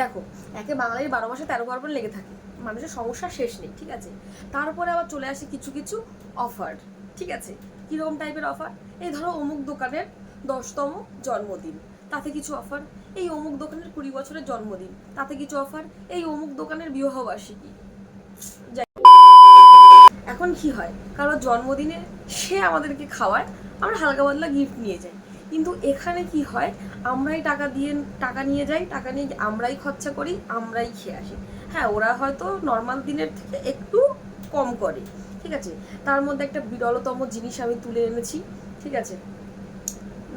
দেখো, একে বাঙালির বারো মাসে তেরো পার্বণ লেগে থাকে। মানুষের সমস্যা শেষ নেই, ঠিক আছে? তারপরে আবার চলে আসে কিছু কিছু অফার ঠিক আছে? কীরকম টাইপের অফার এই ধরো অমুক দোকানের দশতম জন্মদিন, তাতে কিছু অফার এই অমুক দোকানের কুড়ি বছরের জন্মদিন, তাতে কিছু অফার এই অমুক দোকানের বিবাহবার্ষিকী। যাই এখন কি হয়? কারোর জন্মদিনে সে আমাদেরকে খাওয়ায়, আমরা হালকা পাতলা গিফট নিয়ে যাই। কিন্তু এখানে কি হয়? আমরাই টাকা দিয়ে, টাকা নিয়ে যাই, টাকা নিয়ে আমরাই খরচা করি, আমরাই খেয়ে আসি। হ্যাঁ ওরা হয়তো নর্মাল দিনের থেকে একটু কম করে, ঠিক আছে? তার মধ্যে একটা বিরলতম জিনিস আমি তুলে এনেছি, ঠিক আছে?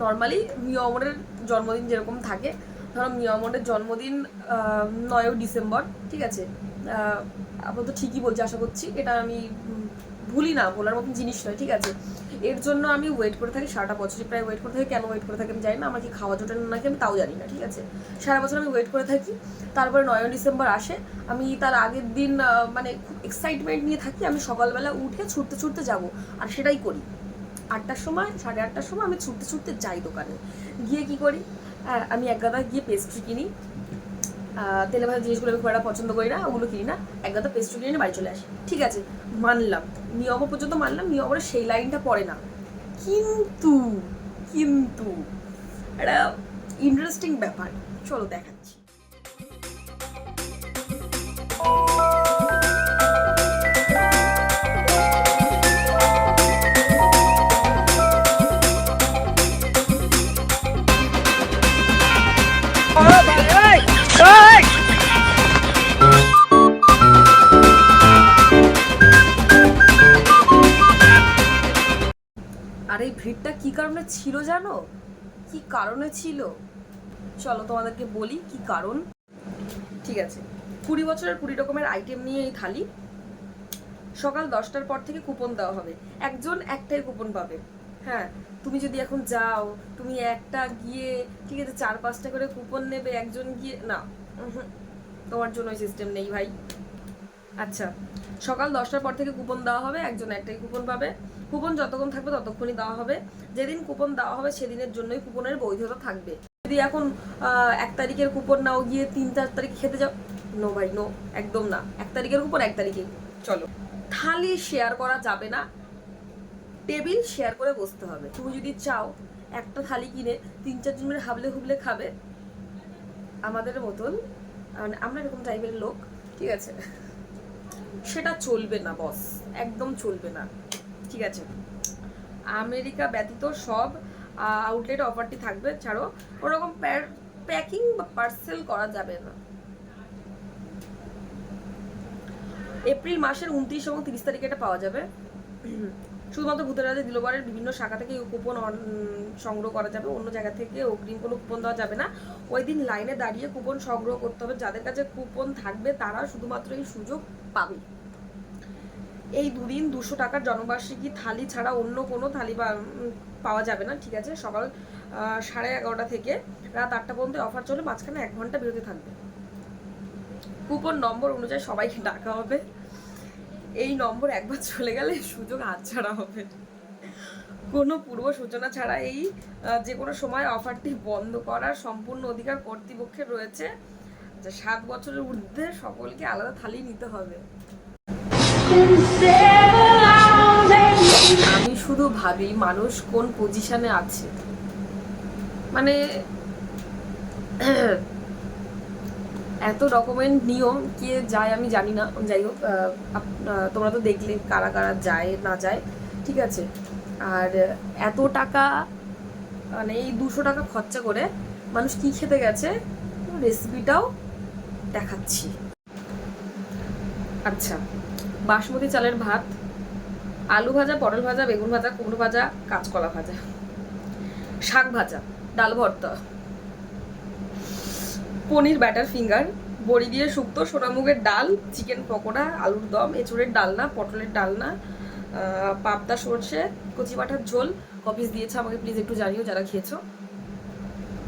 নর্মালি মিয়মরের জন্মদিন যেরকম থাকে, ধরো মিয়মরের জন্মদিন নয়ও ডিসেম্বর, ঠিক আছে? আপাতত ঠিকই বলছি, আশা করছি। এটা আমি ভুলি না, বলার মতন জিনিস নয়, ঠিক আছে? এর জন্য আমি ওয়েট করে থাকি, সারাটা বছরই প্রায় ওয়েট করে থাকি। কেন ওয়েট করে থাকি আমি জানি না আমার কি খাওয়া জোটে নাকি আমি তাও জানি না, ঠিক আছে? সারা বছর আমি ওয়েট করে থাকি। তারপরে নয় ডিসেম্বর আসে, আমি তার আগের দিন মানে খুব এক্সাইটমেন্ট নিয়ে থাকি। আমি সকালবেলা উঠে ছুটতে ছুটতে যাব, আর সেটাই করি। আটটার সময়, সাড়ে আটটার সময় আমি ছুটতে ছুটতে যাই দোকানে। গিয়ে কি করি? আমি এক গাদা গিয়ে পেস্ট্রি কিনি। তেলে ভাজা জিনিসগুলো আমি খুব একটা পছন্দ করি না, ওগুলো কিনি না। একদম গাদা পেস্ট্রি কিনে বাড়ি চলে আসি। ঠিক আছে, মানলাম। নিয়ম পর্যন্ত মানলাম নিয়মের সেই লাইনটা পড়ে না। কিন্তু কিন্তু, একটা ইন্টারেস্টিং ব্যাপার। চলো দেখাচ্ছি। ভিড়টা কি কারণে ছিল জানো? কি কারণে ছিল? চলো তোমাদেরকে বলি কি কারণ। ঠিক আছে, কুড়ি বছরের কুড়ি রকমের আইটেম নিয়ে এই থালি। সকাল দশটার পর থেকে কুপন দেওয়া হবে। একজন একটাই কুপন পাবে। হ্যাঁ তুমি যদি এখন যাও, তুমি একটা গিয়ে, ঠিক আছে, চার পাঁচটা করে কুপন নেবে, একজন গিয়ে না তোমার জন্য সিস্টেম নেই ভাই। আচ্ছা সকাল দশটার পর থেকে কুপন দেওয়া হবে, একজন একটাই কুপন পাবে। কুপন যতক্ষণ থাকবে ততক্ষণই দেওয়া হবে। যেদিন কুপন দেওয়া হবে সেদিনের জন্যই কুপনের বৈধতা থাকবে। যদি এখন এক তারিখের কুপন নাও গিয়ে তিন চার তারিখ খেতে যাও নো ভাই নো একদম না। এক তারিখের কুপন এক তারিখে চলো। থালি শেয়ার করা যাবে না। টেবিল শেয়ার করে বসতে হবে। তুমি যদি চাও একটা থালি কিনে তিন চারজন মিলে হাবলে হুবলে খাবে, আমাদের মতন মানে আমরা এরকম টাইপের লোক, ঠিক আছে? সেটা চলবে না বস একদম চলবে না। ঠিক আছে? আমেরিকা ব্যতীত সব আউটলেট অফারটি থাকবে। ছাড়ো, ওরকম প্যাকিং বা পার্সেল করা যাবে না। এপ্রিল মাসের উনত্রিশ এবং তিরিশ তারিখে এটা পাওয়া যাবে। শুধুমাত্র ভূতরাজের দিলবারের বিভিন্ন শাখা থেকে এই কুপন সংগ্রহ করা যাবে, অন্য জায়গা থেকে অগ্রিম কোনো কুপন দেওয়া যাবে না। ওই দিন লাইনে দাঁড়িয়ে কুপন সংগ্রহ করতে হবে। যাদের কাছে কুপন থাকবে, তারা শুধুমাত্র এই সুযোগ পাবে। এই দুদিন দুশো টাকার জনবার্ষিকী থালি ছাড়া অন্য কোনো থালি পাওয়া যাবে না, ঠিক আছে? সকাল সাড়ে এগারোটা থেকে রাত আটটা পর্যন্ত অফার চলে, মাঝখানে এক ঘণ্টা বিরতি থাকবে। কুপন নম্বর অনুযায়ী সবাইকে ডাকা হবে। এই নম্বর একবার চলে গেলে সুযোগ হাতছাড়া হবে। কোনো পূর্ব সূচনা ছাড়া এই যে কোনো সময় অফারটি বন্ধ করার সম্পূর্ণ অধিকার কর্তৃপক্ষের রয়েছে। যে সাত বছরের ঊর্ধ্বে সকলকে আলাদা থালি নিতে হবে। আমি শুধু ভাবি মানুষ কোন পজিশনে আছে। মানে এত রকমের নিয়ম, কে যায় আমি জানি না। যাই হোক তোমরা তো দেখলে কারা কারা যায়, না যায়, ঠিক আছে? আর এত টাকা মানে এই দুশো টাকা খরচা করে মানুষ কি খেতে গেছে? রেসিপিটাও দেখাচ্ছি। আচ্ছা বাসমতি চালের ভাত, আলু ভাজা, পটল ভাজা, বেগুন ভাজা, কুমড়ো ভাজা, কাঁচকলা ভাজা, শাক ভাজা, ডাল ভর্তা। পনির ব্যাটার ফিঙ্গার বড়ি দিয়ে শুক্তো সোনামুগের ডাল চিকেন পকোড়া, আলুর দম, এঁচুড়ের ডালনা, পটলের ডালনা পাবদা সর্ষে, কচি পাঠার ঝোল। কপিস দিয়েছে আমাকে প্লিজ একটু জানিও যারা খেয়েছো।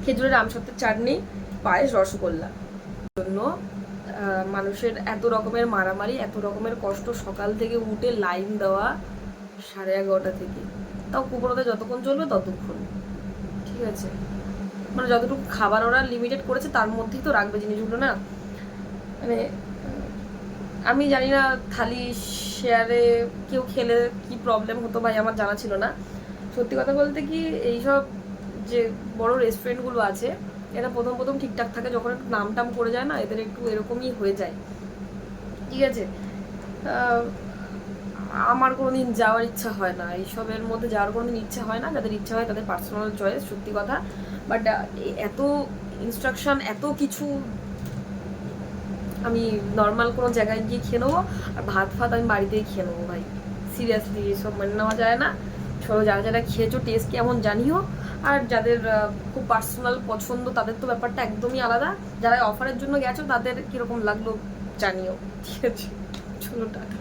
খেজুরের আমসত্বের চাটনি, পায়েস, রসগোল্লা। জন্য মানুষের এত রকমের মারামারি, এত রকমের কষ্ট সকাল থেকে উঠে লাইন দেওয়া সাড়ে এগারোটা থেকে। তাও কুপনতে যতক্ষণ চলবে ততক্ষণ। ঠিক আছে? মানে যতটুকু খাবার ওরা লিমিটেড করেছে, তার মধ্যেই তো রাখবে জিনিসগুলো, না? মানে আমি জানি না থালি শেয়ারে কেউ খেলে কি প্রবলেম হতো ভাই, আমার জানা ছিল না। সত্যি কথা বলতে কি, এইসব যে বড় রেস্টুরেন্টগুলো আছে, এরা প্রথম প্রথম ঠিকঠাক থাকে, যখন একটু নাম টাম করে যায় না, এদের একটু এরকমই হয়ে যায়। ঠিক আছে? আমার কোনো দিন যাওয়ার ইচ্ছা হয় না। এইসবের মধ্যে যাওয়ার কোনো দিন ইচ্ছা হয় না, যাদের ইচ্ছা হয় তাদের পার্সোনাল চয়েস সত্যি কথা। বাট এত ইনস্ট্রাকশন এত কিছু আমি নর্মাল কোনো জায়গায় গিয়ে খেয়ে নেব, আর ভাত ফাত আমি বাড়িতেই খেয়ে নেব ভাই। সিরিয়াসলি এসব মানে নেওয়া যায় না। সবাই যারা যারা খেয়েছো টেস্ট কেমন জানিও। আর যাদের খুব পার্সোনাল পছন্দ, তাদের তো ব্যাপারটা একদমই আলাদা। যারা অফারের জন্য গেছো, তাদের কীরকম লাগল জানিও। ঠিক আছে। চলো টাটা।